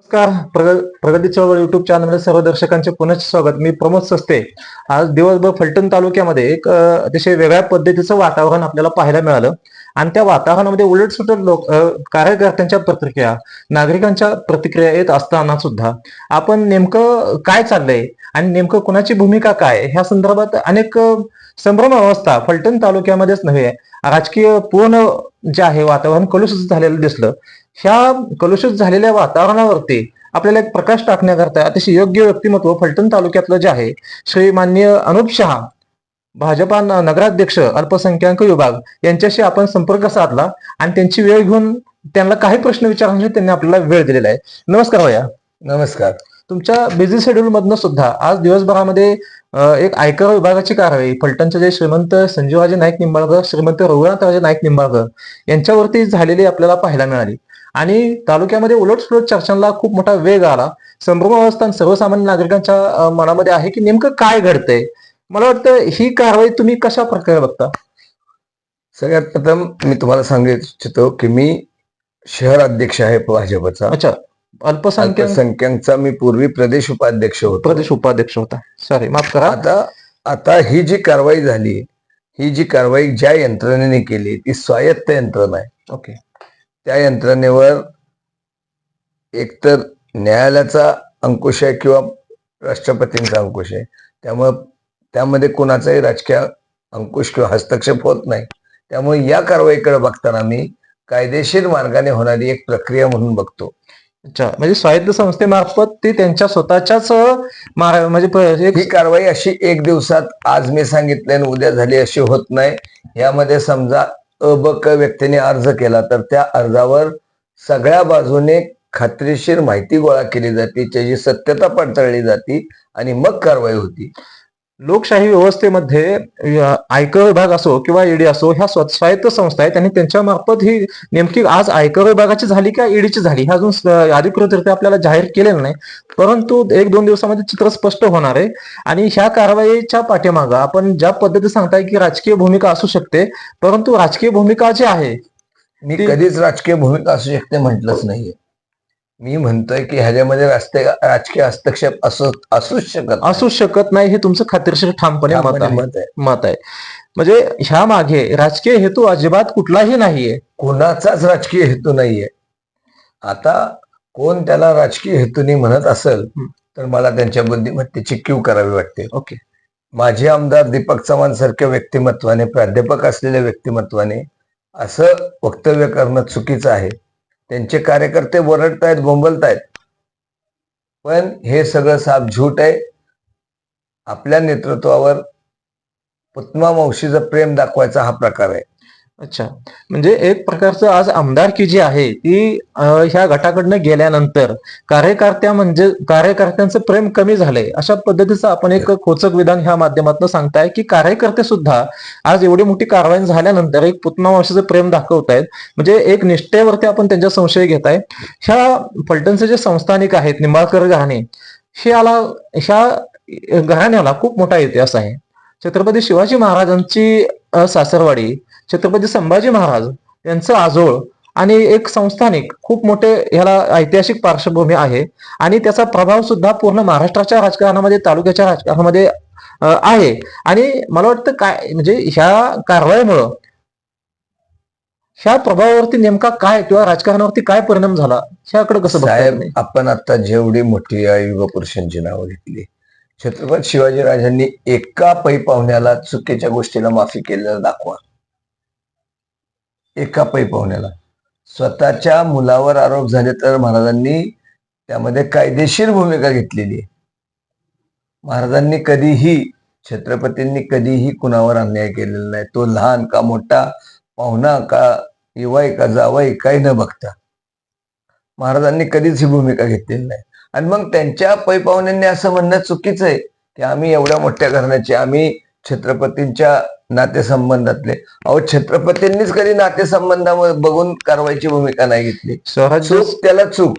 नमस्कार. प्रग- प्रगती चळवळ युट्यूब चॅनलमध्ये सर्व दर्शकांचे पुनः स्वागत. मी प्रमोद सस्ते. आज दिवसभर फलटण तालुक्यामध्ये एक अतिशय वेगळ्या पद्धतीचं वातावरण आपल्याला पाहायला मिळालं. आणि त्या वातावरणामध्ये उलट सुलट लोक कार्यकर्त्यांच्या प्रतिक्रिया नागरिकांच्या प्रतिक्रिया येत असताना सुद्धा आपण नेमकं काय चाललंय आणि नेमकं कुणाची भूमिका काय ह्या संदर्भात अनेक संभ्रम अवस्था फलटण तालुक्यामध्येच नव्हे राजकीय पूर्ण जे आहे वातावरण कलुषित झालेलं दिसलं. ह्या कलुषित झालेल्या वातावरणावरती आपल्याला एक प्रकाश टाकण्याकरता अतिशय योग्य व्यक्तिमत्व फलटण तालुक्यातलं जे आहे श्री माननीय अनुप शहा भाजपा नगराध्यक्ष अल्पसंख्याक विभाग यांच्याशी आपण संपर्क साधला आणि त्यांची वेळ घेऊन त्यांना काही प्रश्न विचारण्यासाठी त्यांनी आपल्याला वेळ दिलेला आहे. नमस्कार भैया. नमस्कार. तुमच्या बिझी शेड्यूल मधनं सुद्धा आज दिवसभरामध्ये एक आयकर विभागाची कारवाई फलटणचे जे श्रीमंत संजीवराजे नाईक निंबाळकर श्रीमंत रघुनाथराजे नाईक निंबाळकर यांच्यावरती झालेली आपल्याला पाहायला मिळाली. आणि तालुक्यामध्ये उलटसुलट चर्चांना खूप मोठा वेग आला. संभ्रम अवस्था सर्वसामान्य नागरिकांच्या मनामध्ये आहे की नेमकं काय घडतंय? मला वाटतं ही कारवाई तुम्ही कशा प्रकारे बघता? सगळ्यात प्रथम मी तुम्हाला सांगू इच्छितो की मी शहर अध्यक्ष आहे भाजपचा. अच्छा. अल्पसंख्याक अल्पसंख्याकचा मी पूर्वी प्रदेश उपाध्यक्ष होतो. प्रदेश उपाध्यक्ष होता. सॉरी माफ करा. आता आता ही जी कारवाई झाली ही जी कारवाई ज्या यंत्रणेने केली ती स्वायत्त यंत्रणा आहे. ओके त्या यंत्रणेवर एकतर न्यायालयाचा अंकुश आहे किंवा राष्ट्रपतींचा अंकुश आहे. त्यामुळं त्यामध्ये कुणाचाही राजकीय अंकुश किंवा हस्तक्षेप होत नाही. त्यामुळे या कारवाईकडे बघताना मी कायदेशीर मार्गाने होणारी एक प्रक्रिया म्हणून बघतो. अच्छा म्हणजे स्वायत्त संस्थेमार्फत ते त्यांच्या स्वतःच्याच म्हणजे ही कारवाई अशी एक दिवसात आज मी सांगितले आणि उद्या झाली अशी होत नाही. यामध्ये समजा अ ब क व्यक्तीने अर्ज केला तर त्या अर्जावर सगळ्या बाजूने खात्रीशीर माहिती गोळा केली जाते त्याची सत्यता पडताळली जाते आणि मग कारवाई होती. लोकशाही व्यवस्थेमध्ये आयकर विभाग असो किंवा ईडी असो ह्या स्व- स्वायत्त संस्था आहेत. आणि त्यांच्या मार्फत ही नेमकी आज आयकर विभागाची झाली का ईडीची झाली हे अजून अधिकृतरित्या आपल्याला जाहीर केलेलं नाही. परंतु एक दोन दिवसामध्ये चित्र स्पष्ट होणार आहे. आणि ह्या कारवाईच्या पाठीमागं आपण ज्या पद्धती सांगताय की राजकीय भूमिका असू शकते परंतु राजकीय भूमिका जी आहे मी कधीच राजकीय भूमिका असू शकते म्हटलंच नाहीये. मी म्हणतोय की ह्याच्यामध्ये राजकीय राजकीय हस्तक्षेप असू असूच शकत नाही. असू शकत नाही हे तुमचं खात्रीशीर ठामपणे मत आहे. मत आहे. म्हणजे ह्या मागे राजकीय हेतू अजिबात कुठलाही नाहीये. कोणाचाच राजकीय हेतू नाहीये. आता कोण त्याला राजकीय हेतूने म्हणत असेल. तर मला त्यांच्या बुद्धिमत्तेची क्यू करावी वाटते. ओके. माजी आमदार दीपक चव्हाण सारख्या व्यक्तिमत्वाने प्राध्यापक असलेल्या व्यक्तिमत्वाने असं वक्तव्य करणं चुकीचं आहे. त्यांचे कार्यकर्ते ओरडतायत बोंबलतायत. पण हे सगळं साप झूट आहे. आपल्या नेतृत्वावर पुतमा मावशीचं प्रेम दाखवायचा हा प्रकार आहे. अच्छा. म्हणजे एक प्रकारचं आज आमदारकी जी आहे ती ह्या गटाकडनं गेल्यानंतर कार्यकर्त्या म्हणजे कार्यकर्त्यांचं प्रेम कमी झालंय. अशा पद्धतीचं आपण एक खोचक विधान ह्या माध्यमातून सांगताय की कार्यकर्ते सुद्धा आज एवढी मोठी कारवाई झाल्यानंतर एक पुतना वंशाचं प्रेम दाखवतायत. म्हणजे एक निष्ठेवरती आपण त्यांच्या संशय घेत आहे ह्या फलटणचे जे संस्थानिक आहेत निंबाळकर घराणे हे आला ह्या घराण्याला खूप मोठा इतिहास आहे. छत्रपती शिवाजी महाराजांची सासरवाडी छत्रपती संभाजी महाराज यांचं आजोळ आणि एक संस्थानिक खूप मोठे ह्याला ऐतिहासिक पार्श्वभूमी आहे. आणि त्याचा प्रभाव सुद्धा पूर्ण महाराष्ट्राच्या राजकारणामध्ये तालुक्याच्या राजकारणामध्ये आहे. आणि मला वाटतं काय म्हणजे ह्या कारवाईमुळं ह्या प्रभावावरती नेमका काय किंवा राजकारणावरती काय परिणाम झाला ह्याकडे कसं साहेब? आपण आता जेवढी मोठी युग पुरुषांची नावं घेतली छत्रपती शिवाजीराजांनी एका पै पाहुण्याला चुकीच्या गोष्टीला माफी केलेलं दाखवा. एका पै पाहुण्याला स्वतःच्या मुलावर आरोप झाले तर महाराजांनी त्यामध्ये कायदेशीर भूमिका घेतलेली आहे. महाराजांनी कधीही छत्रपतींनी कधीही कुणावर अन्याय केलेला नाही. तो लहान का मोठा पाहुणा का युवाय का जावाई काही न बघता. महाराजांनी कधीच ही भूमिका घेतलेली नाही. आणि मग त्यांच्या पै पाहुण्यांनी असं म्हणणं चुकीचं आहे की आम्ही एवढ्या मोठ्या घराण्याचे आम्ही छत्रपतींच्या नातेसंबंधातले. अहो छत्रपतींनीच कधी नातेसंबंधामध्ये बघून कारवाईची भूमिका नाही घेतली. स्वराज्य चूक त्याला चूक.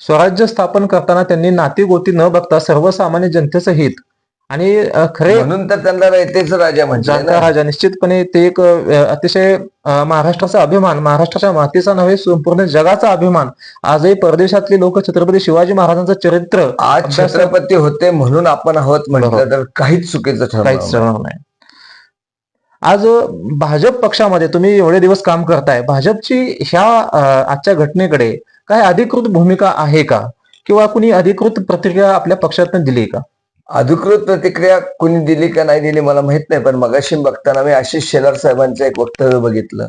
स्वराज्य स्थापन करताना त्यांनी नाती गोती न बघता सर्वसामान्य जनतेचं हित आणि खरे म्हणून तर त्यांना रयतेच राजा म्हणजे राजा. निश्चितपणे ते एक अतिशय महाराष्ट्राचा अभिमान महाराष्ट्राच्या मातीचा नव्हे संपूर्ण जगाचा अभिमान. आजही परदेशातले लोक छत्रपती शिवाजी महाराजांचं चरित्र आज छत्रपती होते म्हणून आपण आहोत म्हटलं तर काहीच चुकीचं काहीच ठरणार नाही. आज भाजप पक्षामध्ये तुम्ही एवढे दिवस काम करताय. भाजपची ह्या आजच्या घटनेकडे काय अधिकृत भूमिका आहे का? किंवा कुणी अधिकृत प्रतिक्रिया आपल्या पक्षातून दिली का? अधिकृत प्रतिक्रिया कुणी दिली का नाही दिली मला माहीत नाही पण मगाशी बघताना मी आशिष शेलार साहेबांचं एक वक्तव्य बघितलं.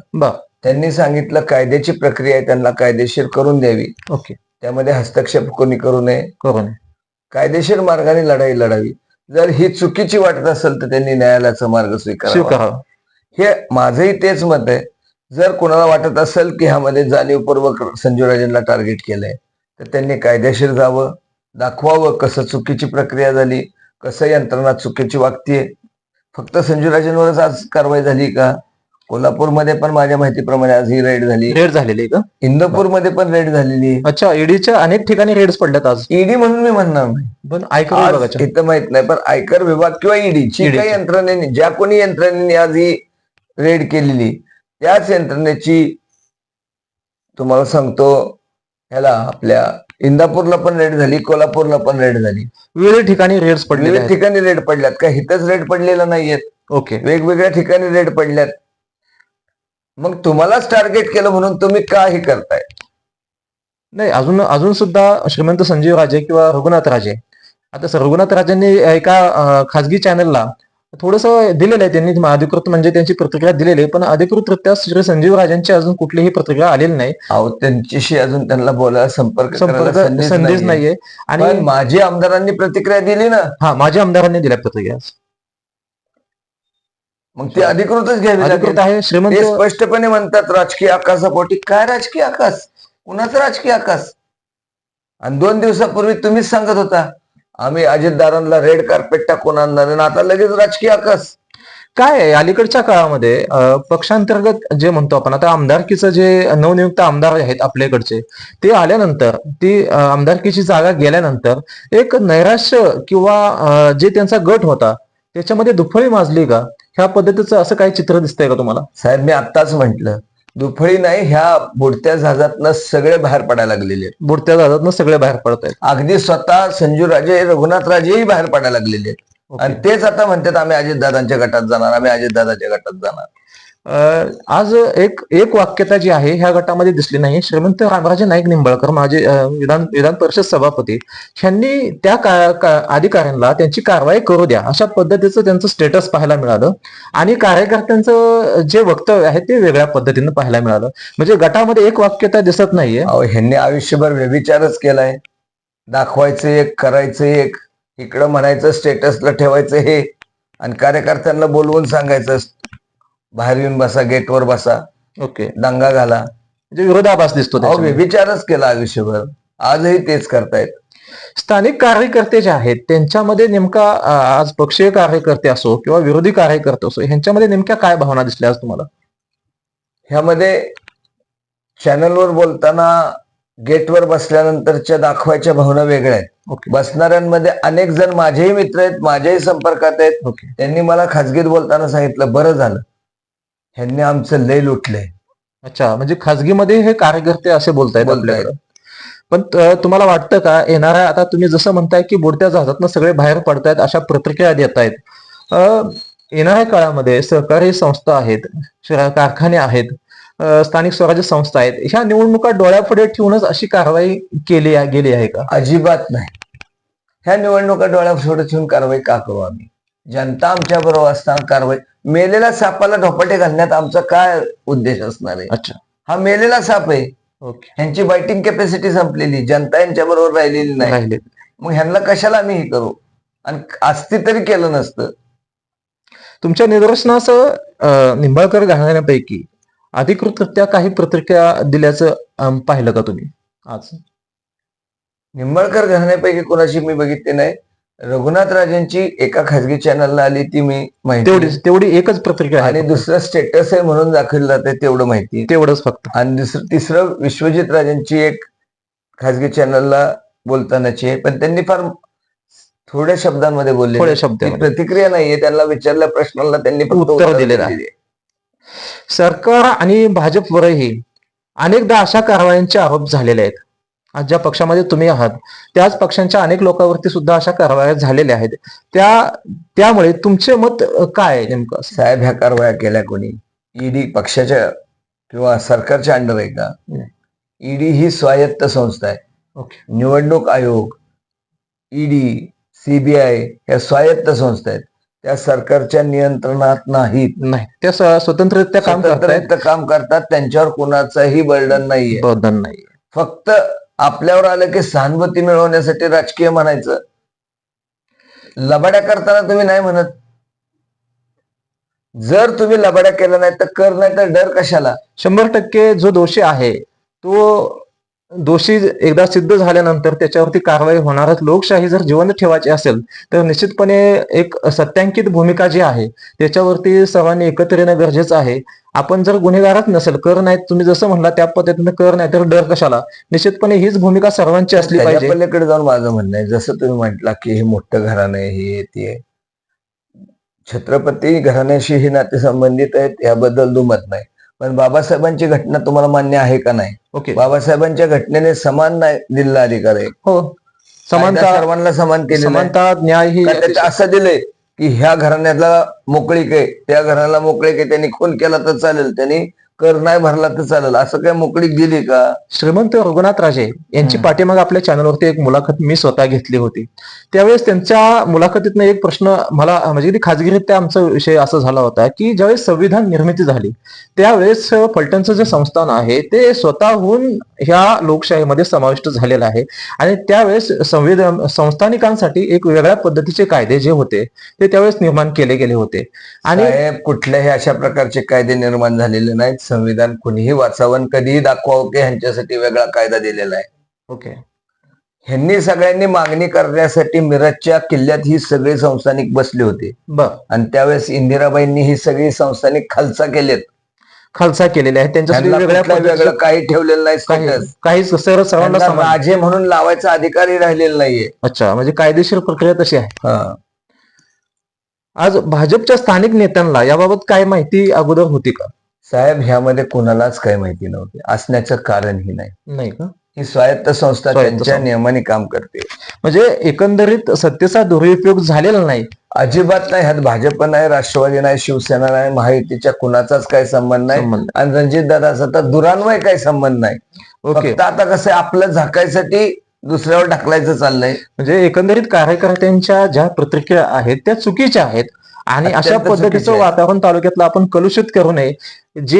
त्यांनी सांगितलं कायद्याची प्रक्रिया आहे त्यांना कायदेशीर करून द्यावी. ओके. त्यामध्ये हस्तक्षेप कोणी करू नये. करून कायदेशीर मार्गाने लढाई लढावी. जर ही चुकीची वाटत असेल तर त्यांनी न्यायालयाचा मार्ग स्वीकारावं. हे माझंही तेच मत आहे. जर कोणाला वाटत असेल की ह्यामध्ये जाणीवपूर्वक संजू राजेंना टार्गेट केलंय तर त्यांनी कायदेशीर जावं. दाखवावं कसं चुकीची प्रक्रिया झाली कसं यंत्रणा चुकीची वागतीये. फक्त संजू राजेंवरच आज कारवाई झाली का? कोल्हापूरमध्ये पण माझ्या माहितीप्रमाणे आज ही रेड झाली. रेड झालेली आहे का? इंदापूरमध्ये पण रेड झालेली अच्छा ईडीच्या अनेक ठिकाणी रेड्स पडल्यात आज. ईडी म्हणून मी म्हणणार नाही. पण आयकर विभागाच्या. इथं माहीत नाही पण आयकर विभाग किंवा ईडीची. ED. काही यंत्रणेने ज्या कोणी यंत्रणेने आज ही रेड केलेली त्याच यंत्रणेची तुम्हाला सांगतो ह्याला आपल्या इंदापूरला पण रेड झाली कोल्हापूरला पण रेड झाली. विविध ठिकाणी रेड्स पडलेले विविध ठिकाणी रेड पडल्यात. का हिथंच रेड पडलेल्या नाहीयेत? ओके. वेगवेगळ्या ठिकाणी रेड पडल्यात. मग तुम्हालाच टार्गेट केलं म्हणून तुम्ही का हे करताय? नाही अजून अजून सुद्धा श्रीमंत संजीव राजे किंवा रघुनाथ राजे. आता सर रघुनाथ राजांनी एका अं, खाजगी चॅनलला थोडस दिलेलं आहे त्यांनी अधिकृत म्हणजे त्यांची प्रतिक्रिया दिलेली आहे पण अधिकृतरित्या श्री संजीव राजांची अजून कुठलीही प्रतिक्रिया आलेली नाही. अहो त्यांच्याशी अजून त्यांना बोलायला संपर्क संपर्क संदेश नाहीये. आणि माजी आमदारांनी प्रतिक्रिया दिली ना. हा माझ्या आमदारांनी दिल्या प्रतिक्रिया. मग ती अधिकृतच घ्यावी अधिकृत आहे श्रीमंत स्पष्टपणे म्हणतात राजकीय आकाशापोटी काय राजकीय आकाश कुणाचं राजकीय आकाश आणि दोन दिवसापूर्वी तुम्हीच सांगत होता. आम्ही अजितदारांना रेड कार्पेट टाकून आणणार आणि आता लगेच राजकीय आकाश. काय आहे अलीकडच्या काळामध्ये पक्षांतर्गत जे म्हणतो आपण आता आमदारकीचं जे नवनियुक्त आमदार आहेत आपल्याकडचे ते आल्यानंतर ती आमदारकीची जागा गेल्यानंतर एक नैराश्य किंवा जे त्यांचा गट होता त्याच्यामध्ये दुफळी माजली का? ह्या पद्धतीचं असं काही चित्र दिसतंय का तुम्हाला? साहेब मी आत्ताच म्हंटल दुफळी नाही ह्या बुडत्या जहाजातनं सगळे बाहेर पडायला लागलेले आहेत. बुडत्या जातात सगळे बाहेर पडत आहेत. अगदी स्वतः संजू राजे रघुनाथ राजेही बाहेर पडायला लागलेले आहेत. आणि तेच आता म्हणतात आम्ही अजितदादांच्या गटात जाणार आम्ही अजितदादाच्या गटात जाणार. आज एक एक वाक्यता जी आहे ह्या गटामध्ये दिसली नाही. श्रीमंत रामराजे नाईक निंबाळकर माझे विधान विधान परिषद सभापती ह्यांनी त्या का- का- अधिकाऱ्यांना त्यांची कारवाई करू द्या अशा पद्धतीचं त्यांचं स्टेटस पाहायला मिळालं. आणि कार्यकर्त्यांचं जे वक्तव्य आहे ते वेगळ्या पद्धतीनं पाहायला मिळालं. म्हणजे गटामध्ये एक वाक्यता दिसत नाहीये. अहो ह्यांनी आयुष्यभर व्यभिचारच केलाय. दाखवायचं एक करायचं एक इकडं म्हणायचं स्टेटसला ठेवायचं हे आणि कार्यकर्त्यांना बोलवून सांगायचं बाहेर येऊन बसा गेटवर बसा. ओके. दंगा घाला. म्हणजे विरोधाभास दिसतो अहो त्याच्यामध्ये. व्यभिचारच केला आयुष्यभर. आजही तेच करतायत. स्थानिक कार्यकर्ते जे आहेत त्यांच्यामध्ये नेमका अं, आज पक्षीय कार्यकर्ते असो किंवा विरोधी कार्यकर्ते असो ह्यांच्यामध्ये नेमक्या काय भावना दिसल्या आज तुम्हाला? ह्यामध्ये चॅनलवर बोलताना गेटवर बसल्यानंतरच्या दाखवायच्या भावना वेगळ्या आहेत. ओके. बसणाऱ्यांमध्ये अनेक जण माझेही मित्र आहेत माझ्याही संपर्कात आहेत. ओके. त्यांनी मला खाजगीत बोलताना सांगितलं बरं झालं. ह्यांनी आमचं लय लुटलंय. अच्छा म्हणजे खाजगीमध्ये हे कार्यकर्ते असे बोलतायत बोलतायत. आपल्याकडे. पण त- तुम्हाला वाटतं का येणाऱ्या आता तुम्ही जसं म्हणताय की बुडत्या जहाजातनं सगळे बाहेर पडतायत अशा प्रतिक्रिया देत आहेत अं, येणाऱ्या काळामध्ये सहकारी संस्था आहेत शहरा- कारखाने आहेत अं, स्थानिक स्वराज्य संस्था आहेत ह्या निवडणुका डोळ्यापुढे ठेवूनच अशी कारवाई केली आहे- गेली आहे का? अजिबात नाही. ह्या निवडणुका डोळ्यापुढे ठेवून कारवाई का करू आम्ही? जनता आमच्या बरोबर असताना कारवाई मेलेल्या सापाला ढोपाटे घालण्यात आमचा काय उद्देश असणार आहे? अच्छा. हा मेलेला साप आहे. ह्यांची बायटिंग कॅपॅसिटी संपलेली जनता यांच्या बरोबर राहिलेली नाही. मग ह्यांना कशाला आम्ही हे करू? आणि असती तरी केलं नसतं. तुमच्या निदर्शनास निंबाळकर घालण्यापैकी अधिकृतरित्या काही प्रतिक्रिया दिल्याचं पाहिलं का तुम्ही? आज? निंबाळकर घराण्यापैकी कोणाची मी बघितली नाही. रघुनाथ राजांची एका खाजगी चॅनलला आली ती मी माहिती तेवढी तेवढी एकच प्रतिक्रिया आणि आहे दुसरं स्टेटस आहे म्हणून दाखवलं जाते तेवढं माहिती तेवढंच फक्त. आणि दुसरं तिसरं विश्वजित राजांची एक खाजगी चॅनलला बोलतानाची आहे. पण त्यांनी फार थोड्या शब्दांमध्ये बोलले थोड्या ती शब्दांमध्ये. प्रतिक्रिया नाहीये त्यांना विचारल्या प्रश्नाला त्यांनी फक्त उत्तर उत्तरं दिलेलं आहे. दिली. सरकार आणि भाजपवरही अनेकदा अशा कारवायांचे आरोप झालेले आहेत. आज ज्या पक्षामध्ये तुम्ही आहात त्याच पक्षांच्या अनेक लोकांवरती सुद्धा अशा कारवाया झालेल्या आहेत. त्या त्यामुळे तुमचे मत काय नेमकं? साहेब ह्या कारवाया केल्या कोणी? ईडी पक्षाच्या किंवा सरकारच्या अंडर आहे का? नाही. ईडी ही स्वायत्त संस्था आहे. ओके. निवडणूक आयोग ईडी सीबीआय या स्वायत्त संस्था आहेत. त्या सरकारच्या नियंत्रणात नाहीत. नाही त्या स्वतंत्ररित्या काम स्वतंत्ररित्या काम करतात त्यांच्यावर कोणाचाही बर्डन नाहीये. बदल नाही फक्त आपल्यावर आलं की सहानुभूती मिळवण्यासाठी राजकीय म्हणायचं. लबाड्या करताना तुम्ही नाही म्हणत. जर तुम्ही लबाड्या केल्या नाही तर कर नाही तर डर कशाला? शंभर टक्के जो दोषी आहे तो दोषी एकदा सिद्ध झाल्यानंतर त्याच्यावरती कारवाई होणारच. लोकशाही जर जिवंत ठेवायची असेल तर निश्चितपणे एक सत्यांकित भूमिका जी आहे त्याच्यावरती सर्वांनी एकत्र येणं गरजेचं आहे. आपण जर गुन्हेगारच नसेल कर नाही तुम्ही जसं म्हणला त्या पद्धतीनं कर नाही तर डर कशाला? निश्चितपणे हीच भूमिका सर्वांची असली पाहिजे. जाऊन माझं म्हणणं आहे. जसं तुम्ही म्हटला की हे मोठं घराणं हे ते. छत्रपती घराण्याशी हे नाते संबंधित आहेत याबद्दल दुमत नाही. पण बाबासाहेबांची घटना तुम्हाला मान्य आहे का नाही? ओके. बाबासाहेबांच्या घटनेने समान नाही दिलेला अधिकार आहे हो. समानता सर्वांना समान आहे. समानता न्याय ही असं दिलंय? की ह्या घराण्याला मोकळीक आहे त्या घराला मोकळीक आहे त्यांनी खून केला तर चालेल. त्यांनी कर नाही भरला तर चालेल. असं काय मोकळीक दिली का? श्रीमंत रघुनाथ राजे यांची. पाठीमाग आपल्या चॅनलवरती एक मुलाखत मी स्वतः घेतली होती. त्यावेळेस त्यांच्या मुलाखतीतनं एक प्रश्न मला म्हणजे अगदी खाजगीरित्या आमचा विषय असा झाला होता की ज्यावेळेस संविधान निर्मिती झाली त्यावेळेस फलटणचं जे संस्थान आहे ते स्वतःहून ह्या लोकशाहीमध्ये समाविष्ट झालेलं आहे. आणि त्यावेळेस संविधान संस्थानिकांसाठी एक वेगळ्या पद्धतीचे कायदे जे होते ते त्यावेळेस निर्माण केले गेले होते. आणि कुठल्याही अशा प्रकारचे कायदे निर्माण झालेले नाहीत संविधान कुणीही वाचावं कधीही दाखवावं की ह्यांच्यासाठी वेगळा कायदा दिलेला आहे. ओके. ह्यांनी सगळ्यांनी मागणी करण्यासाठी मिरजच्या किल्ल्यात ही सगळी संस्थानिक बसले होते. आणि त्यावेळेस इंदिराबाईंनी ही सगळी संस्थानिक खालसा केलेत. खालसा केलेले आहेत. कुठलं वेगळं काही ठेवलेलं नाही काही सर्वांना राजे म्हणून लावायचा अधिकारही राहिलेला नाहीये. अच्छा म्हणजे कायदेशीर प्रक्रिया तशी आहे. आज भाजपच्या स्थानिक नेत्यांना याबाबत काय माहिती अगोदर होती का? साहेब ह्यामध्ये कोणालाच काही माहिती नव्हती. असण्याचं कारणही नाही. नाही का? ही स्वायत्त संस्था स्वायत्त त्यांच्या संस्था. नियमाने काम करते. म्हणजे एकंदरीत सत्तेचा दुरुपयोग झालेला नाही. अजिबात नाही. ह्यात भाजप नाही राष्ट्रवादी नाही शिवसेना नाही महायुतीच्या कुणाचाच काही संबंध नाही. संबंध आणि रणजित दादाचा तर दुरान्वय काही संबंध नाही. ओके. फक्त आता कसं आहे, आपलं झाकायसाठी दुसऱ्यावर ढकलायचं चाललंय. म्हणजे एकंदरीत कार्यकर्त्यांच्या ज्या प्रतिक्रिया आहेत त्या चुकीच्या आहेत. आणि अशा अत्यंत पद्धतीचं आहेत. वातावरण तालुक्यातलं आपण कलुषित करू नये. जे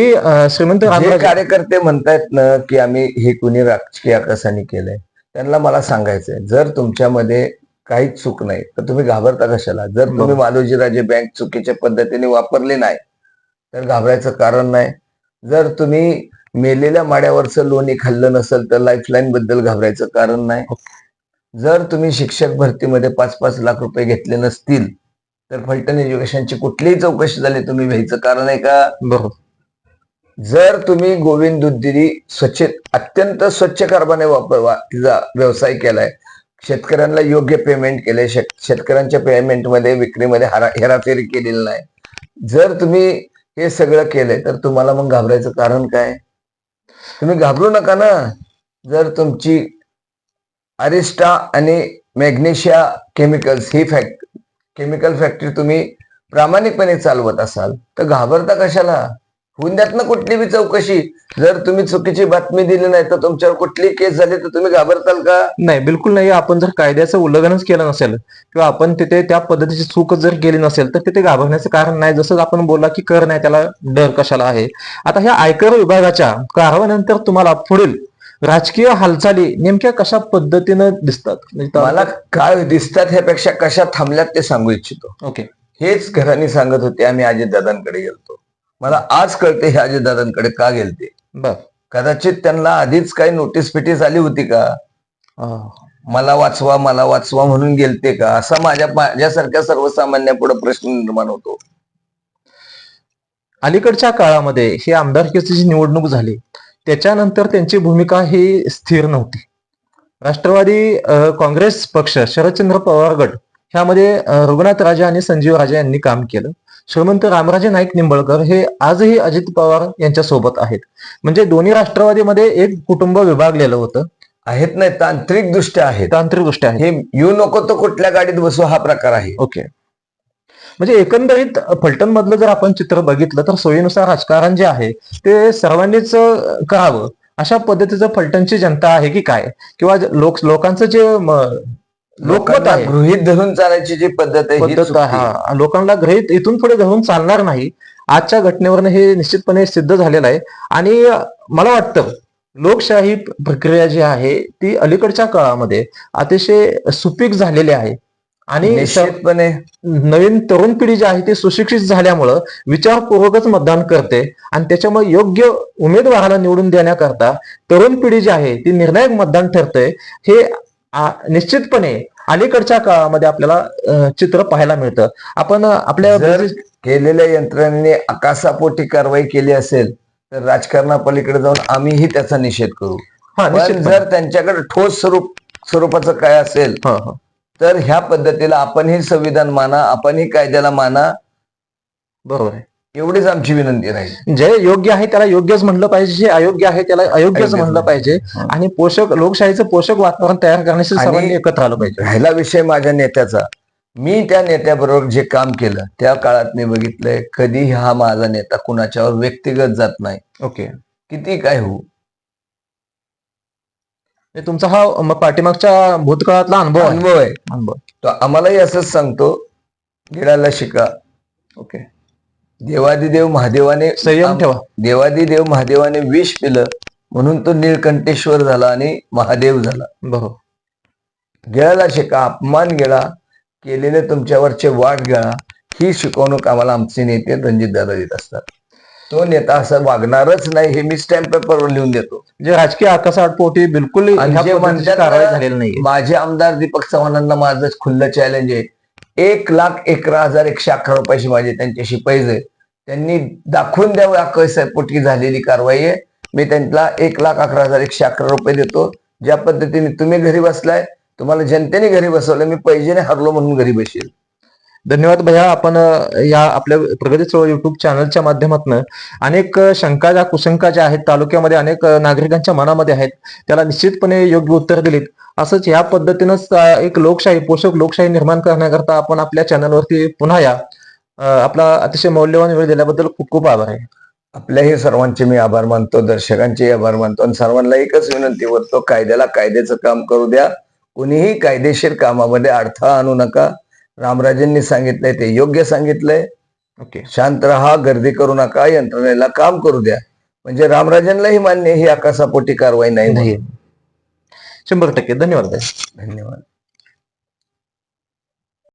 श्रीमंत जे कार्यकर्ते म्हणतायत ना की आम्ही हे कुणी राजकीय आकाशाने केलंय त्यांना मला सांगायचंय जर तुमच्यामध्ये काहीच चूक नाही तर तुम्ही घाबरता कशाला? जर तुम्ही. मालोजीराजे बँक चुकीच्या पद्धतीने वापरली नाही तर घाबरायचं कारण नाही. जर तुम्ही मेलेल्या माड्यावरचं लोणी खाल्लं नसेल तर लाईफलाईन बद्दल घाबरायचं कारण नाही. जर तुम्ही शिक्षक भरतीमध्ये पाच पाच लाख रुपये घेतले नसतील तर फलटण एज्युकेशनची कुठलीही चौकशी झाली तुम्ही भ्यायचं कारण आहे का? बरोबर. जर तुम्ही गोविंद दुधगिरी स्वच्छ अत्यंत स्वच्छ कारभाने वापरवा तिचा व्यवसाय केलाय शेतकऱ्यांना योग्य पेमेंट केलंय शेतकऱ्यांच्या पेमेंटमध्ये विक्रीमध्ये हरा- हेराफेरी केलेली नाही. जर तुम्ही हे सगळं केलंय तर तुम्हाला मग घाबरायचं कारण काय? तुम्ही घाबरू नका ना. जर तुमची अरिस्टा आणि मॅग्नेशिया केमिकल्स ही फॅक्ट केमिकल फॅक्टरी तुम्ही प्रामाणिकपणे चालवत असाल तर घाबरता कशाला? होऊन द्यात ना कुठली बी चौकशी जर तुम्ही चुकीची बातमी दिली नाही तर तुमच्यावर कुठली केस झाली तर तुम्ही घाबरताल का? नाही बिलकुल नाही. आपण जर कायद्याचं उल्लंघनच केलं नसेल किंवा आपण तिथे त्या पद्धतीची चूक जर केली नसेल तर तिथे घाबरण्याचं कारण नाही. जसं आपण बोलला की कर नाही त्याला डर कशाला आहे? आता ह्या आयकर विभागाच्या कारवाईनंतर तुम्हाला पुढील राजकीय हालचाली नेमक्या कशा पद्धतीनं दिसतात? म्हणजे मला काय दिसतात ह्यापेक्षा कशा थांबल्यात ते सांगू इच्छितो. ओके. हेच घराने सांगत होते आम्ही अजितदादांकडे गेलतो. मला आज कळते हे अजितदादांकडे का गेलते. बर. कदाचित त्यांना आधीच काही नोटीस फिटीस आली होती का? अं, मला वाचवा मला वाचवा म्हणून गेलते का? असा माझ्या माझ्यासारख्या सर्वसामान्य पुढे प्रश्न निर्माण होतो. अलीकडच्या काळामध्ये ही आमदारकीची जी निवडणूक झाली. त्याच्यानंतर त्यांची भूमिका ही स्थिर नव्हती. राष्ट्रवादी काँग्रेस पक्ष शरदचंद्र पवार गट ह्यामध्ये रघुनाथ राजा आणि संजीव राजा यांनी काम केलं. श्रीमंत रामराजे नाईक निंबाळकर हे आजही अजित पवार यांच्या सोबत आहेत. म्हणजे दोन्ही राष्ट्रवादीमध्ये एक कुटुंब विभागलेलं होतं. आहेत नाही तांत्रिक दृष्ट्या आहेत. तांत्रिक आहेत. हे येऊ नको तो कुठल्या गाडीत बसू हा प्रकार आहे. ओके. म्हणजे एकंदरीत फलटण मधलं जर आपण चित्र बघितलं तर सोयीनुसार राजकारण जे आहे ते सर्वांनीच करावं. अशा पद्धतीचं फलटणची जनता आहे की काय? किंवा लोक लोकांचं जे लोकमत लोकांना आहे. गृहित धरून चालायची जी पद्धत आहे लोकांना ग्रहित इथून पुढे घेऊन चालणार नाही. आजच्या घटनेवरनं हे निश्चितपणे सिद्ध झालेलं आहे. आणि मला वाटतं लोकशाही प्रक्रिया जी आहे ती अलीकडच्या काळामध्ये अतिशय सुपीक झालेली आहे. आणि निश्चितपणे. नवीन तरुण पिढी जी आहे ती सुशिक्षित झाल्यामुळं विचारपूर्वकच मतदान करते. आणि त्याच्यामुळे योग्य उमेदवाराला निवडून देण्याकरता तरुण पिढी जी आहे ती निर्णायक मतदान ठरते हे निश्चितपणे अलीकडच्या काळामध्ये आपल्याला चित्र पाहायला मिळतं. आपण आपल्या केलेल्या यंत्रणेने आकाशापोटी कारवाई केली असेल तर राजकारणापलीकडे जाऊन आम्हीही त्याचा निषेध करू. हा निश्चित जर त्यांच्याकडे ठोस स्वरूप स्वरूपाचं काय असेल तर ह्या पद्धतीला आपणही संविधान माना आपणही कायद्याला माना. बरोबर आहे. एवढीच आमची विनंती राहील जे योग्य आहे त्याला योग्यच म्हणलं पाहिजे. जे अयोग्य आहे त्याला अयोग्यच म्हणलं. पाहिजे. आणि पोषक लोकशाहीचं पोषक वातावरण तयार करण्यासाठी सर्वांनी एकत्र आलं पाहिजे. राहिला विषय माझ्या नेत्याचा. मी त्या नेत्याबरोबर जे काम केलं त्या काळात मी बघितलंय कधी हा माझा नेता कुणाच्यावर व्यक्तिगत जात नाही. ओके. किती काय हो म्हणजे तुमचा हा पाठीमागच्या भूतकाळातला अनुभव अनुभव आहे. अनुभव. तो आम्हालाही असंच सांगतो. गिळाला शिका. ओके. देवादिदेव महादेवाने संयम ठेवा. देवादिदेव महादेवाने विष पिलं म्हणून तो निळकंठेश्वर झाला आणि महादेव झाला. बरोबर गिळाला शिका अपमान गिळा केलेले तुमच्यावरचे वाट गिळा ही शिकवणूक आम्हाला आमचे नेते रणजितदादा देत असतात. तो नेता असं वागणारच नाही हे मी स्टॅम्प पेपरवर लिहून देतो. जे राजकीय आकाशापोटी बिलकुल आणि ह्या जे पद्धतीची म्हणतात कारवाई ना, झालेली नाहीये. माझे आमदार दीपक चव्हाणांना माझं खुल्लं चॅलेंज आहे. एक लाख अकरा हजार एकशे अकरा रुपयाची माझी त्यांच्याशी पैसे. त्यांनी दाखवून द्यावं अकरापोटी झालेली कारवाई आहे. मी त्यांना एक लाख अकरा हजार एकशे अकरा रुपये देतो. ज्या पद्धतीने तुम्ही घरी बसलाय तुम्हाला जनतेने घरी बसवलं मी पैजेने हरलो म्हणून घरी बसेल. धन्यवाद भैया. आपण या आपल्या प्रगती चळवळ युट्यूब चॅनलच्या माध्यमातून अनेक शंका ज्या कुशंका ज्या आहेत तालुक्यामध्ये अनेक नागरिकांच्या मनामध्ये आहेत त्याला निश्चितपणे योग्य उत्तर दिलीत. असंच या पद्धतीनंच एक लोकशाही पोषक लोकशाही निर्माण करण्याकरता आपण आपल्या चॅनलवरती पुन्हा या. आपला अतिशय मौल्यवान वेळ दिल्याबद्दल खूप खूप आभार आहे. आपल्याही सर्वांचे मी आभार मानतो दर्शकांचेही आभार मानतो आणि सर्वांना एकच विनंती करतो कायद्याला कायद्याचं काम करू द्या. कुणीही कायदेशीर कामामध्ये अडथळा आणू नका. रामराजेंनी सांगितलंय ते योग्य सांगितलंय. ओके. शांत राहा गर्दी करू नका यंत्रणेला काम करू द्या. म्हणजे रामराजेंनाही मान्य ही आकाशापोटी कारवाई नाही. शंभर टक्के. धन्यवाद. धन्यवाद.